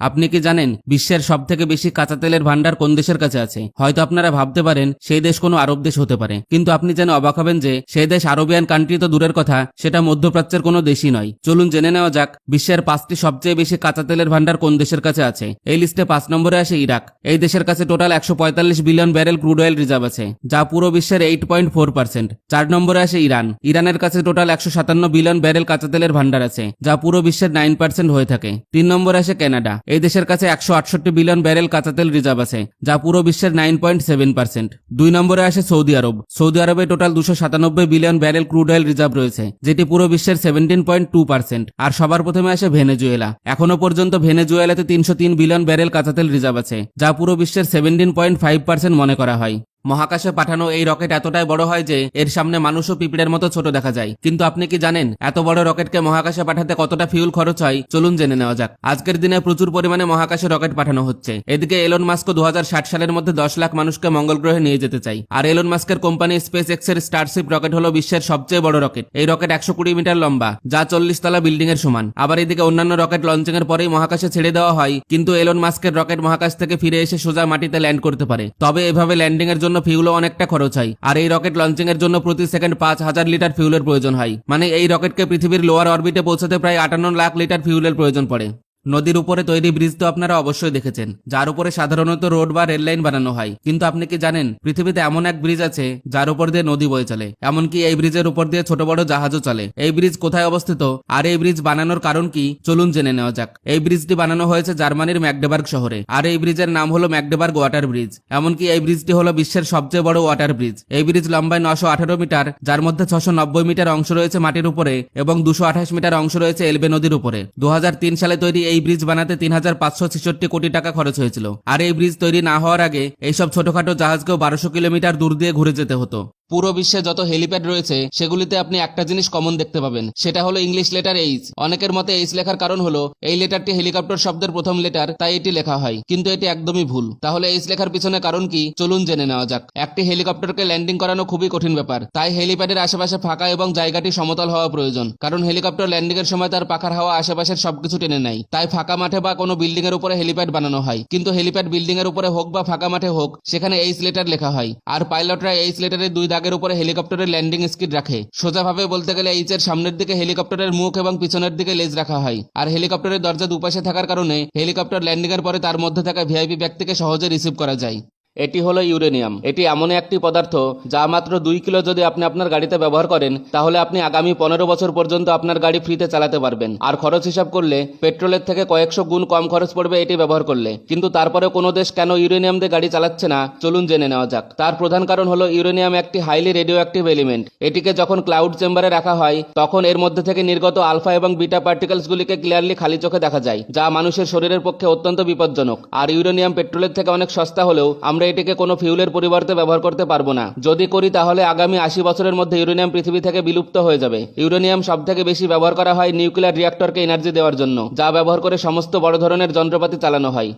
আপনি কি জানেন বিশ্বের সব থেকে বেশি কাঁচা তেলের ভান্ডার কোন দেশের কাছে আছে? হয়তো আপনারা ভাবতে পারেন সেই দেশ কোনো আরব দেশ হতে পারে। কিন্তু আপনি যেন অবাক হবেন যে সেই দেশ আরবিয়ান কান্ট্রি তো দূরের কথা, সেটা মধ্যপ্রাচ্যের কোনো দেশই নয়। চলুন জেনে নেওয়া যাক বিশ্বের পাঁচটি সবচেয়ে বেশি কাঁচা তেলের ভান্ডার কোন দেশের কাছে আছে। এই লিস্টে পাঁচ নম্বরে আসে ইরাক। এই দেশের কাছে টোটাল একশো পঁয়তাল্লিশ billion barrel crude oil reserve আছে, যা পুরো বিশ্বের এইট পয়েন্ট ফোর পার্সেন্ট চার নম্বরে আসে ইরান। ইরানের কাছে টোটাল একশো সাতান্ন বিলিয়ন ব্যারেল কাঁচা তেলের ভান্ডার আছে, যা পুরো বিশ্বের নাইন পার্সেন্ট হয়ে থাকে। তিন নম্বরে আসে কানাডা। এই দেশের কাছে একশো আটষট্টি বিলিয়ন ব্যারেল কাঁচা তেল রিজার্ভ আছে, যা পুরো বিশ্বের নাইন পয়েন্ট সেভেন পার্সেন্ট দুই নম্বরে আসে সৌদি আরব। সৌদি আরবে টোটাল দুশো সাতানব্বই billion barrel crude oil reserve রয়েছে, যেটি পুরো বিশ্বের সেভেন্টিন পয়েন্ট টু পার্সেন্ট আর সবার প্রথমে আসে ভেনেজুয়েলা। এখনও পর্যন্ত ভেনেজুয়েলাতে তিনশো তিন বিলিয়ন ব্যারেল কাঁচা তেল রিজার্ভ আছে, যা পুরো বিশ্বের সেভেন্টিন পয়েন্ট ফাইভ পার্সেন্ট মনে করা হয়। মহাকাশে পাঠানো এই রকেট এতটাই বড় হয় যে এর সামনে মানুষও পিঁপড়ের মতো ছোট দেখা যায়। কিন্তু আপনি কি জানেন, এত বড় রকেটকে মহাকাশে পাঠাতে কতটা ফিউল খরচ হয়? চলুন জেনে নেওয়া যাক। আজকের দিনে প্রচুর পরিমাণে মহাকাশে রকেট পাঠানো হচ্ছে। এদিকে এলন মাস্ক দু হাজার ষাট সালের মধ্যে দশ লাখ মানুষকে মঙ্গল গ্রহে নিয়ে যেতে চাই। আর এলন মাস্কের কোম্পানি স্পেস এক্সের স্টারশিপ রকেট হলো বিশ্বের সবচেয়ে বড় রকেট। এই রকেট একশো কুড়ি মিটার লম্বা, যা চল্লিশ তলা বিল্ডিং এর সমান। আবার এদিকে অন্যান্য রকেট লঞ্চিং এর পরেই মহাকাশে ছেড়ে দেওয়া হয়, কিন্তু এলন মাস্কের রকেট মহাকাশ থেকে ফিরে এসে সোজা মাটিতে ল্যান্ড করতে পারে। তবে এভাবে ল্যান্ডিং এর জন্য ফিউলও অনেকটা খরচ হয়। আর এই রকেট লঞ্চিং এর জন্য প্রতি সেকেন্ড পাঁচ হাজার লিটার ফিউলের প্রয়োজন হয়। মানে এই রকেটকে পৃথিবীর লোয়ার অরবিটে পৌঁছাতে প্রায় আটান্ন লাখ লিটার ফিউলের প্রয়োজন পড়ে। নদীর উপরে তৈরি ব্রিজ তো আপনারা অবশ্যই দেখেছেন, যার উপরে সাধারণত রোড বা রেল লাইন বানানো হয়। কিন্তু আপনি কি জানেন, পৃথিবীতে এমন এক ব্রিজ আছে, যার উপর দিয়ে নদী বয়ে চলে, এমনকি এই ব্রিজের উপর দিয়ে ছোট বড় জাহাজও চলে। এই ব্রিজ কোথায় অবস্থিত, আর এই ব্রিজ বানানোর কারণ কি, চলুন জেনে নেওয়া যাক। এই ব্রিজটি বানানো হয়েছে জার্মানির ম্যাকডেবার্গ শহরে, আর এই ব্রিজের নাম হলো ম্যাকডেবার্গ ওয়াটার ব্রিজ। এমনকি এই ব্রিজটি হলো বিশ্বের সবচেয়ে বড় ওয়াটার ব্রিজ। এই ব্রিজ লম্বায় নশো আঠারো মিটার, যার মধ্যে ছশো নব্বই মিটার অংশ রয়েছে মাটির উপরে এবং দুশো আঠাশ মিটার অংশ রয়েছে এলবে নদীর উপরে। দু হাজার তিন সালে তৈরি এই ব্রিজ বানাতে তিন হাজার পাঁচশো ছেষট্টি কোটি টাকা খরচ হয়েছিল। আর এই ব্রিজ তৈরি না হওয়ার আগে এইসব ছোটখাটো জাহাজকেও বারোশো কিলোমিটার দূর দিয়ে ঘুরে যেতে হতো। পুরো বিশ্বে যত হেলিপ্যাড রয়েছে, সেগুলিতে আপনি একটা জিনিস কমন দেখতে পাবেন। সেটা হলো ইংলিশ লেটার এইচ অনেকের মতে এইচ লেখার কারণ হলো, এই লেটারটি হেলিকপ্টার শব্দের প্রথম লেটার তাই এটি লেখা হয়। কিন্তু এটি একদমই ভুল। তাহলে এইচ লেখার পিছনে কারণ কি? চলুন জেনে নেওয়া যাক। একটি হেলিকপ্টারকে ল্যান্ডিং করানো খুবই কঠিন ব্যাপার। তাই হেলিপ্যাডের আশেপাশে ফাঁকা এবং জায়গাটি সমতল হওয়া প্রয়োজন। কারণ হেলিকপ্টার ল্যান্ডিং এর সময় তার পাখার হাওয়া আশেপাশের সবকিছু টেনে নেয়। তাই ফাঁকা মাঠে বা কোনো বিল্ডিং এর উপরে হেলিপ্যাড বানানো হয়। কিন্তু হেলিপ্যাড বিল্ডিং এর উপরে হোক বা ফাঁকা মাঠে হোক, সেখানে এইচ লেটার লেখা হয়। আর পাইলটরা এইচ লেটারের দুই দাগের উপরে হেলিকপ্টারের ল্যান্ডিং স্কিড রাখে। সোজাভাবে বলতে গেলে এইচ এর সামনের দিকে হেলিকপ্টারের মুখ এবং পিছনের দিকে লেজ রাখা হয়। আর হেলিকপ্টারের দরজা দুপাশে থাকার কারণে হেলিকপ্টার ল্যান্ডিং এর পরে তার মধ্যে থাকা ভিআইপি ব্যক্তিকে সহজে রিসিভ করা যায়। এটি হলো ইউরেনিয়াম। এটি এমন একটি পদার্থ যা মাত্র দুই কিলো যদি আপনি আপনার গাড়িতে ব্যবহার করেন, তাহলে আপনি আগামী পনেরো বছর পর্যন্ত আপনার গাড়ি ফ্রিতে চালাতে পারবেন। আর খরচ হিসাব করলে পেট্রোলের থেকে কয়েকশো গুণ কম খরচ পড়বে এটি ব্যবহার করলে। কিন্তু তারপরে কোনো দেশ কেন ইউরেনিয়াম দিয়ে গাড়ি চালাচ্ছে না? চলুন জেনে নেওয়া যাক। তার প্রধান কারণ হলো ইউরেনিয়াম একটি হাইলি রেডিও অ্যাক্টিভ এলিমেন্ট এটিকে যখন ক্লাউড চেম্বারে রাখা হয়, তখন এর মধ্যে থেকে নির্গত আলফা এবং বিটা পার্টিকেলসগুলিকে ক্লিয়ারলি খালি চোখে দেখা যায়, যা মানুষের শরীরের পক্ষে অত্যন্ত বিপজ্জনক। আর ইউরেনিয়াম পেট্রোলের থেকে অনেক সস্তা হলেও আমরা এটিকে কোনো ফিউলের পরিবর্তে ব্যবহার করতে পারব না। যদি করি, তাহলে আগামী আশি বছরের মধ্যে ইউরেনিয়াম পৃথিবী থেকে বিলুপ্ত হয়ে যাবে। ইউরেনিয়াম সব থেকে বেশি ব্যবহার করা হয় নিউক্লিয়ার রিয়াক্টরকে এনার্জি দেওয়ার জন্য, যা ব্যবহার করে সমস্ত বড় ধরনের যন্ত্রপাতি চালানো হয়।